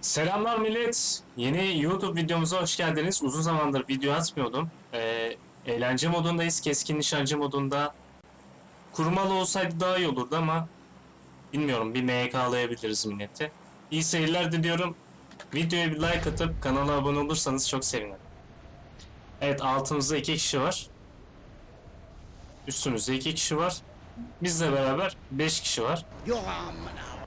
Selamlar millet. Yeni YouTube videomuza hoş geldiniz. Uzun zamandır video atmıyordum. Ee, eğlence modundayız. Keskin nişancı modunda. Kurmalı olsaydı daha iyi olurdu ama bilmiyorum bir MK'layabiliriz milleti. İyi seyirler diliyorum. Videoya bir like atıp kanala abone olursanız çok sevinirim. Evet altımızda iki kişi var. Üstümüzde iki kişi var. Bizle beraber beş kişi var. Yok amına.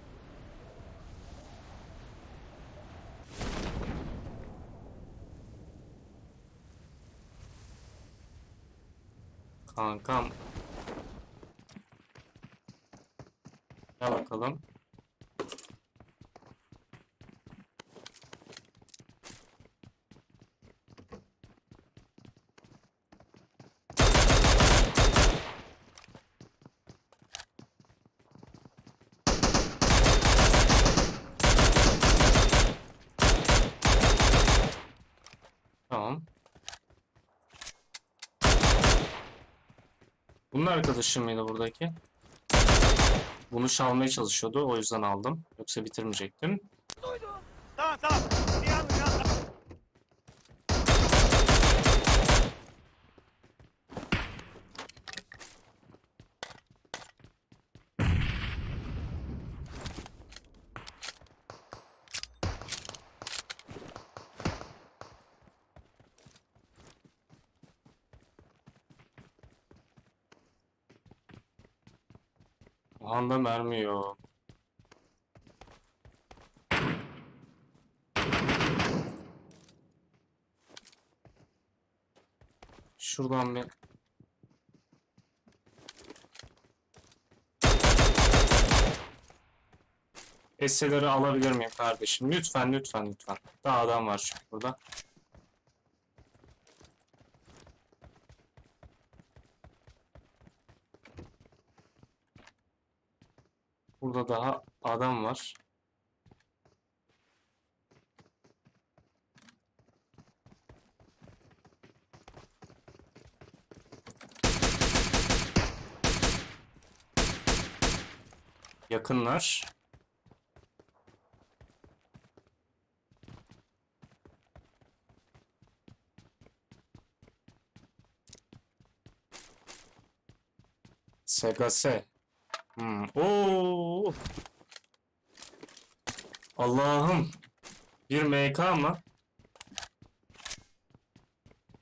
Kankam. Gel bakalım. Tamam. Bunun arkadaşı mıydı buradaki? Bunu çalmaya çalışıyordu. O yüzden aldım. Yoksa bitirmeyecektim. Tamam tamam. O anda mermi yok. Şuradan bir Eseleri alabilir miyim kardeşim? Lütfen lütfen lütfen. Daha adam var çünkü burada. Burada daha adam var. Yakınlar. SKS. Hmm. Allah'ım. Bir MK mı?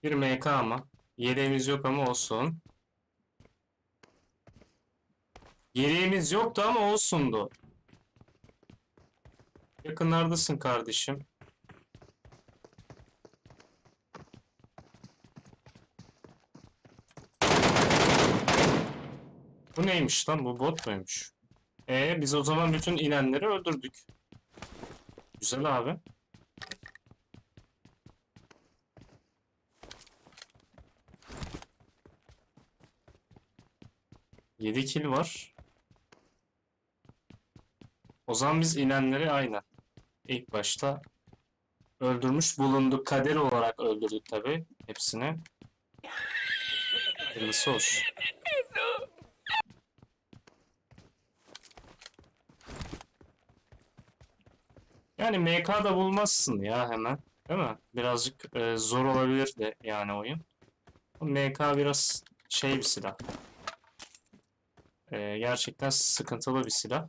Bir MK mı? Yeleğimiz yok ama olsun. Yeleğimiz yoktu ama olsundu. Yakınlardasın kardeşim. Bu neymiş lan? Bu bot muymuş? E biz o zaman bütün inenleri öldürdük. Güzel abi. Yedi kill var. O zaman biz inenleri aynı. İlk başta öldürmüş bulunduk. Kader olarak öldürdük tabi hepsini. Hayırlısı olsun. Yani MK da bulmazsın ya hemen. Değil mi? Birazcık e, zor olabilir de yani oyun. MK biraz şey bir silah. E, gerçekten sıkıntılı bir silah.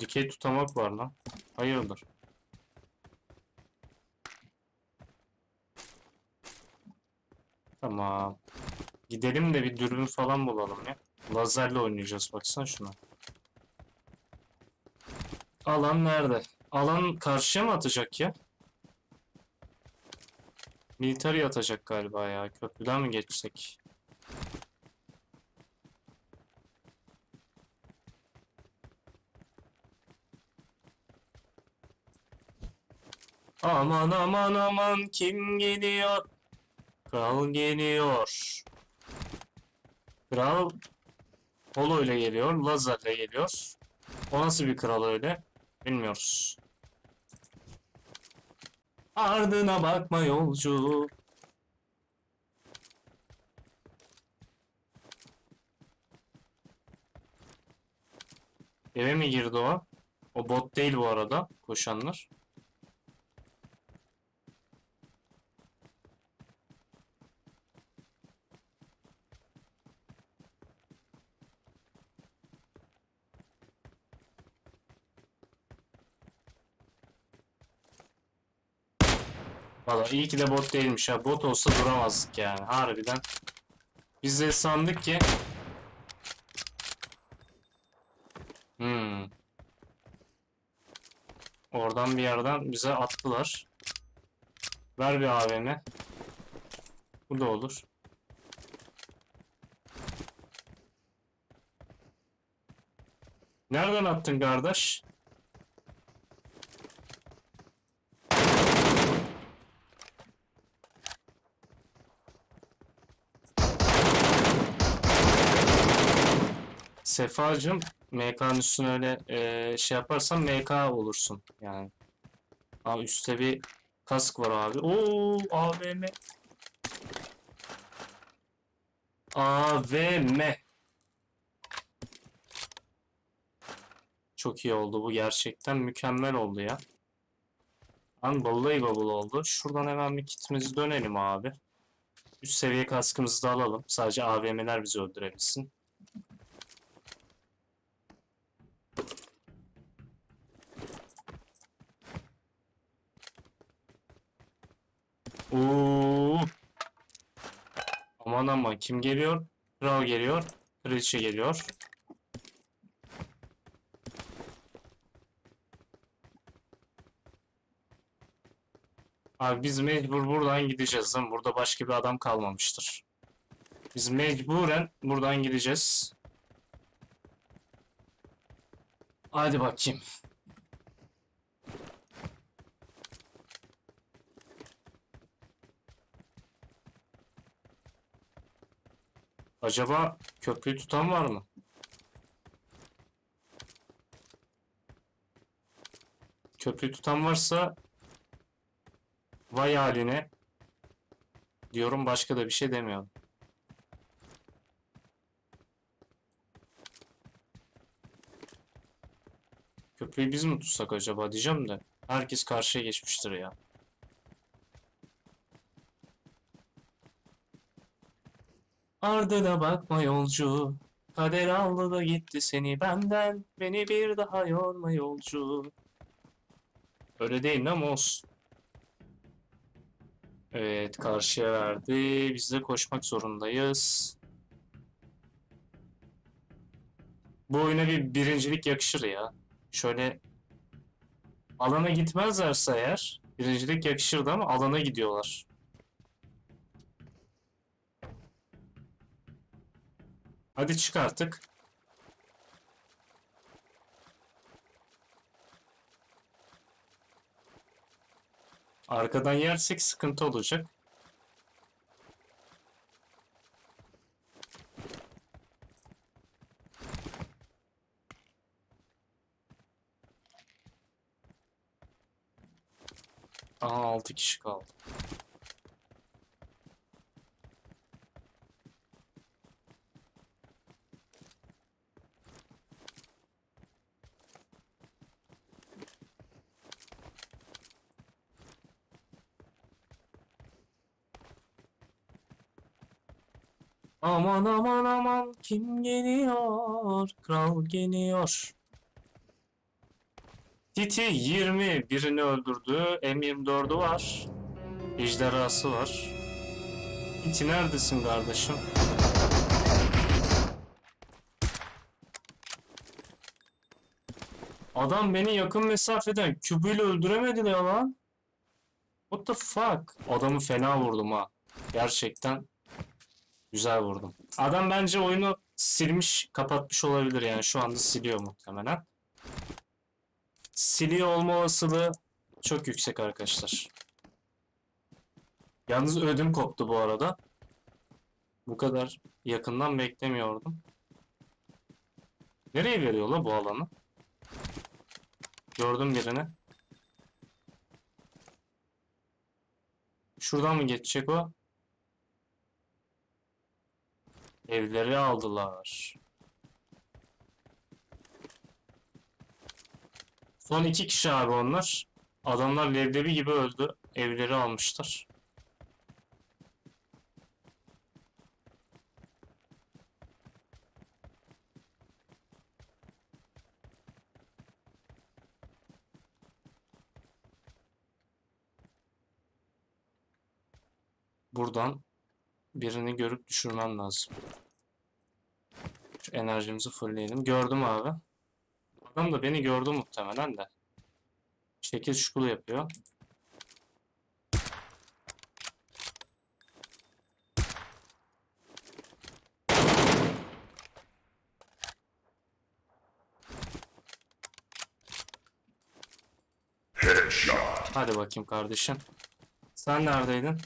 Dikey tutamak var lan. Hayırdır? Tamam. Gidelim de bir dürbün falan bulalım ya. Lazerle oynayacağız baksana şuna. Alan nerede? Alan karşıya mı atacak ya? Military atacak galiba ya. Köprüden mi geçsek? Aman aman aman kim geliyor? Kral geliyor. Kral Polo ile geliyor. Lazar ile geliyor. O nasıl bir kral öyle? Bilmiyoruz. Ardına bakma yolcu. Eve mi girdi o? O bot değil bu arada koşanlar. Valla iyi ki de bot değilmiş ha. Bot olsa duramazdık yani harbiden. Biz de sandık ki Hmm. Oradan bir yerden bize attılar. Ver bir AVM. Bu da olur. Nereden attın kardeş? Sefacım MK'nın üstüne öyle eee, şey yaparsan MK olursun yani. Aa üstte bir kask var abi. Oo AVM. AVM. Çok iyi oldu bu gerçekten mükemmel oldu ya. Lan vallahi bubble oldu. Şuradan hemen bir kitimizi dönelim abi. Üst seviye kaskımızı da alalım. Sadece AVM'ler bizi öldürebilsin. Oo. Aman aman kim geliyor? Kral geliyor. Kraliçe geliyor. Abi biz mecbur buradan gideceğiz değil? Burada başka bir adam kalmamıştır. Biz mecburen buradan gideceğiz. Hadi bakayım. Acaba köprüyü tutan var mı? Köprüyü tutan varsa vay haline diyorum başka da bir şey demiyorum. Köprüyü biz mi tutsak acaba diyeceğim de herkes karşıya geçmiştir ya. Ardına bakma yolcu. Kader aldı da gitti seni benden. Beni bir daha yorma yolcu. Öyle değil ama olsun. Evet karşıya verdi. Biz de koşmak zorundayız. Bu oyuna bir birincilik yakışır ya. Şöyle alana gitmezlerse eğer birincilik yakışırdı ama alana gidiyorlar. Hadi çık artık. Arkadan yersek sıkıntı olacak. Aha 6 kişi kaldı. Aman aman aman kim geliyor? Kral geliyor. Titi 20 birini öldürdü. M24'ü var. Ejderhası var. Titi neredesin kardeşim? Adam beni yakın mesafeden kübüyle öldüremedi ya lan. What the fuck? Adamı fena vurdum ha. Gerçekten Güzel vurdum. Adam bence oyunu silmiş, kapatmış olabilir yani şu anda siliyor muhtemelen. Siliyor olma olasılığı çok yüksek arkadaşlar. Yalnız ödüm koptu bu arada. Bu kadar yakından beklemiyordum. Nereye veriyor la bu alanı? Gördüm birini. Şuradan mı geçecek o? Evleri aldılar. Son iki kişi abi onlar. Adamlar leblebi gibi öldü. Evleri almışlar. Buradan birini görüp düşürmem lazım. Şu enerjimizi fullleyelim. Gördüm abi. Adam da beni gördü muhtemelen de. Şekil şukulu yapıyor. Hadi bakayım kardeşim. Sen neredeydin?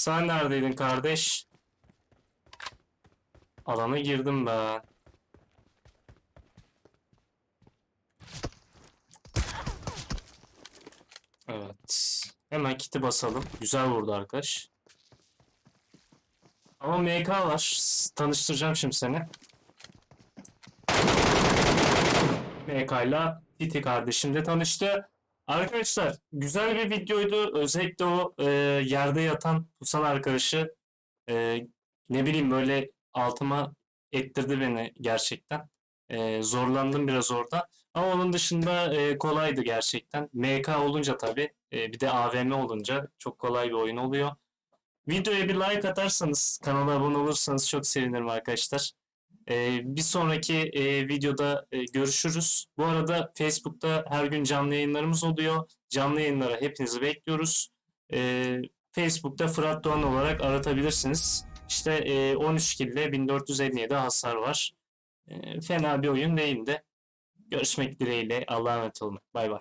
Sen neredeydin kardeş? Alana girdim ben. Evet. Hemen kiti basalım. Güzel vurdu arkadaş. Ama MK var. Tanıştıracağım şimdi seni. MK ile Titi kardeşim de tanıştı. Arkadaşlar güzel bir videoydu. Özellikle o e, yerde yatan pusan arkadaşı e, ne bileyim böyle altıma ettirdi beni gerçekten. E, zorlandım biraz orada. Ama onun dışında e, kolaydı gerçekten. MK olunca tabii e, bir de AVM olunca çok kolay bir oyun oluyor. Videoya bir like atarsanız, kanala abone olursanız çok sevinirim arkadaşlar. E, bir sonraki e, videoda e, görüşürüz. Bu arada Facebook'ta her gün canlı yayınlarımız oluyor. Canlı yayınlara hepinizi bekliyoruz. E, Facebook'ta Fırat Doğan olarak aratabilirsiniz. İşte e, 13 kill ile 1457 hasar var. E, fena bir oyun değildi. Görüşmek dileğiyle. Allah'a emanet olun. Bay bay.